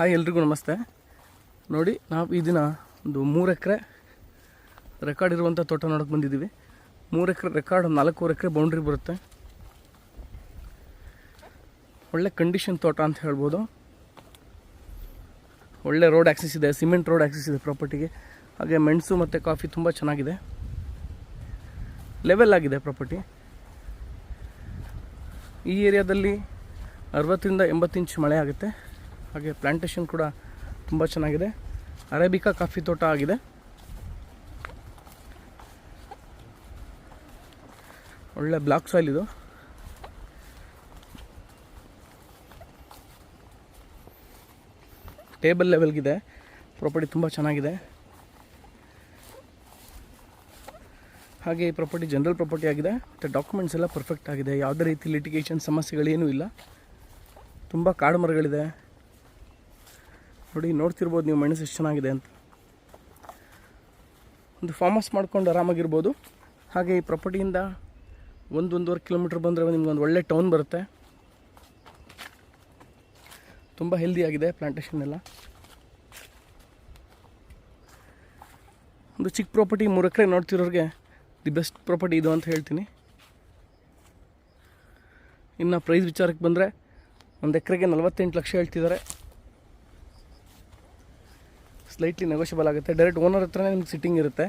Hi ಎಲ್ರಿಗೂ ನಮಸ್ತೆ. ನೋಡಿ, ನಾವು ಈ ದಿನ ಒಂದು ಮೂರು ಎಕರೆ ರೆಕಾರ್ಡ್ ಇರುವಂಥ ತೋಟ ನೋಡೋಕೆ ಬಂದಿದ್ದೀವಿ. ಮೂರು ಎಕರೆ ರೆಕಾರ್ಡ್ ನಾಲ್ಕೂವರೆ ಎಕರೆ ಬೌಂಡ್ರಿ ಬರುತ್ತೆ. ಒಳ್ಳೆ ಕಂಡೀಷನ್ ತೋಟ ಅಂತ ಹೇಳ್ಬೋದು. ಒಳ್ಳೆ ರೋಡ್ ಆ್ಯಕ್ಸಸ್ ಇದೆ ಸಿಮೆಂಟ್ ರೋಡ್ ಆ್ಯಕ್ಸಸ್ ಇದೆ ಪ್ರಾಪರ್ಟಿಗೆ ಹಾಗೆ ಮೆಣಸು ಮತ್ತು ಕಾಫಿ ತುಂಬ ಚೆನ್ನಾಗಿದೆ. ಲೆವೆಲ್ ಆಗಿದೆ ಪ್ರಾಪರ್ಟಿ ಈ ಏರಿಯಾದಲ್ಲಿ ಅರವತ್ತರಿಂದ ಎಂಬತ್ತು ಇಂಚ್ ಮಳೆ ಆಗುತ್ತೆ. ಹಾಗೆ ಪ್ಲಾಂಟೇಶನ್ ಕೂಡ ತುಂಬ ಚೆನ್ನಾಗಿದೆ. ಅರೇಬಿಕಾ ಕಾಫಿ ತೋಟ ಆಗಿದೆ. ಒಳ್ಳೆ ಬ್ಲಾಕ್ ಸಾಯಿಲ್ ಇದು. ಟೇಬಲ್ ಲೆವೆಲ್ಗಿದೆ ಪ್ರಾಪರ್ಟಿ ತುಂಬ ಚೆನ್ನಾಗಿದೆ. ಹಾಗೆ ಈ ಪ್ರಾಪರ್ಟಿ ಜನರಲ್ ಪ್ರಾಪರ್ಟಿ ಆಗಿದೆ. ಮತ್ತು ಡಾಕ್ಯುಮೆಂಟ್ಸ್ ಎಲ್ಲ ಪರ್ಫೆಕ್ಟ್ ಆಗಿದೆ. ಯಾವುದೇ ರೀತಿ ಲಿಟಿಗೇಷನ್ ಸಮಸ್ಯೆಗಳೇನೂ ಇಲ್ಲ. ತುಂಬ ಕಾಡು ಮರಗಳಿದೆ. ನೋಡಿ, ನೋಡ್ತಿರ್ಬೋದು ನೀವು ಮೆಣಸು ಎಷ್ಟು ಚೆನ್ನಾಗಿದೆ ಅಂತ. ಒಂದು ಫಾರ್ಮ್ ಹೌಸ್ ಮಾಡ್ಕೊಂಡು ಆರಾಮಾಗಿರ್ಬೋದು. ಹಾಗೆ ಈ ಪ್ರಾಪರ್ಟಿಯಿಂದ ಒಂದು ಒಂದೂವರೆ ಕಿಲೋಮೀಟ್ರ್ ಬಂದರೆ ನಿಮ್ಗೊಂದು ಒಳ್ಳೆ ಟೌನ್ ಬರುತ್ತೆ. ತುಂಬ ಹೆಲ್ದಿಯಾಗಿದೆ ಪ್ಲಾಂಟೇಶನ್ ಎಲ್ಲ. ಒಂದು ಚಿಕ್ಕ ಪ್ರಾಪರ್ಟಿ ಮೂರು ಎಕರೆ ನೋಡ್ತಿರೋರಿಗೆ ದಿ ಬೆಸ್ಟ್ ಪ್ರಾಪರ್ಟಿ ಇದು ಅಂತ ಹೇಳ್ತೀನಿ. ಇನ್ನು ಪ್ರೈಸ್ ವಿಚಾರಕ್ಕೆ ಬಂದರೆ ಒಂದು ಎಕರೆಗೆ ನಲವತ್ತೆಂಟು ಲಕ್ಷ ಹೇಳ್ತಿದ್ದಾರೆ. ಸ್ಲೈಟ್ಲಿ ನೆಗೋಷಿಯಬಲ್ ಆಗುತ್ತೆ. ಡೈರೆಕ್ಟ್ ಓನರ್ ಹತ್ರನೇ ನಿಮ್ಗೆ ಸಿಟ್ಟಿಂಗ್ ಇರುತ್ತೆ.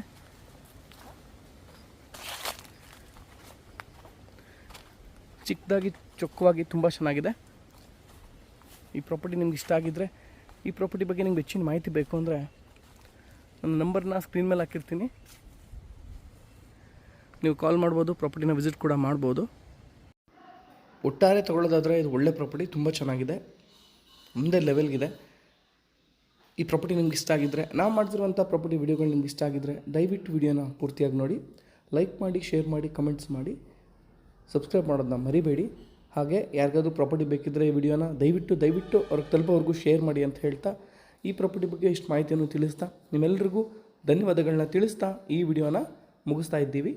ಚಿಕ್ಕದಾಗಿ, ಚೊಕ್ಕವಾಗಿ ತುಂಬ ಚೆನ್ನಾಗಿದೆ. ಈ ಪ್ರಾಪರ್ಟಿ ನಿಮ್ಗೆ ಇಷ್ಟ ಆಗಿದ್ದರೆ ಈ ಪ್ರಾಪರ್ಟಿ ಬಗ್ಗೆ ನಿಮ್ಗೆ ಹೆಚ್ಚಿನ ಮಾಹಿತಿ ಬೇಕು ಅಂದರೆ ನನ್ನ ನಂಬರ್ನ ಸ್ಕ್ರೀನ್ ಮೇಲೆ ಹಾಕಿರ್ತೀನಿ. ನೀವು ಕಾಲ್ ಮಾಡ್ಬೋದು ಪ್ರಾಪರ್ಟಿನ ವಿಸಿಟ್ ಕೂಡ ಮಾಡ್ಬೋದು. ಒಟ್ಟಾರೆ ತೊಗೊಳ್ಳೋದಾದರೆ ಇದು ಒಳ್ಳೆ ಪ್ರಾಪರ್ಟಿ ತುಂಬ ಚೆನ್ನಾಗಿದೆ. ಮುಂದೆ ಲೆವೆಲ್ಗಿದೆ ಈ ಪ್ರಾಪರ್ಟಿ ನಿಮ್ಗೆ ಇಷ್ಟ ಆಗಿದ್ದರೆ ನಾವು ಮಾಡ್ತಿರುವಂಥ ಪ್ರಾಪರ್ಟಿ ವಿಡಿಯೋಗಳು ನಿಮ್ಗೆ ಇಷ್ಟ ಆಗಿದ್ದರೆ ದಯವಿಟ್ಟು ವಿಡಿಯೋನ ಪೂರ್ತಿಯಾಗಿ ನೋಡಿ ಲೈಕ್ ಮಾಡಿ ಶೇರ್ ಮಾಡಿ ಕಮೆಂಟ್ಸ್ ಮಾಡಿ ಸಬ್ಸ್ಕ್ರೈಬ್ ಮಾಡೋದನ್ನ ಮರಿಬೇಡಿ. ಹಾಗೆ ಯಾರಿಗಾದ್ರೂ ಪ್ರಾಪರ್ಟಿ ಬೇಕಿದ್ದರೆ ಈ ವಿಡಿಯೋನ ದಯವಿಟ್ಟು ದಯವಿಟ್ಟು ಅವ್ರಿಗೆ ತಲುಪೋವರೆಗೂ ಶೇರ್ ಮಾಡಿ ಅಂತ ಹೇಳ್ತಾ, ಈ ಪ್ರಾಪರ್ಟಿ ಬಗ್ಗೆ ಇಷ್ಟು ಮಾಹಿತಿಯನ್ನು ತಿಳಿಸ್ತಾ ನಿಮ್ಮೆಲ್ಲರಿಗೂ ಧನ್ಯವಾದಗಳನ್ನ ತಿಳಿಸ್ತಾ ಈ ವಿಡಿಯೋನ ಮುಗಿಸ್ತಾ ಇದ್ದೀವಿ.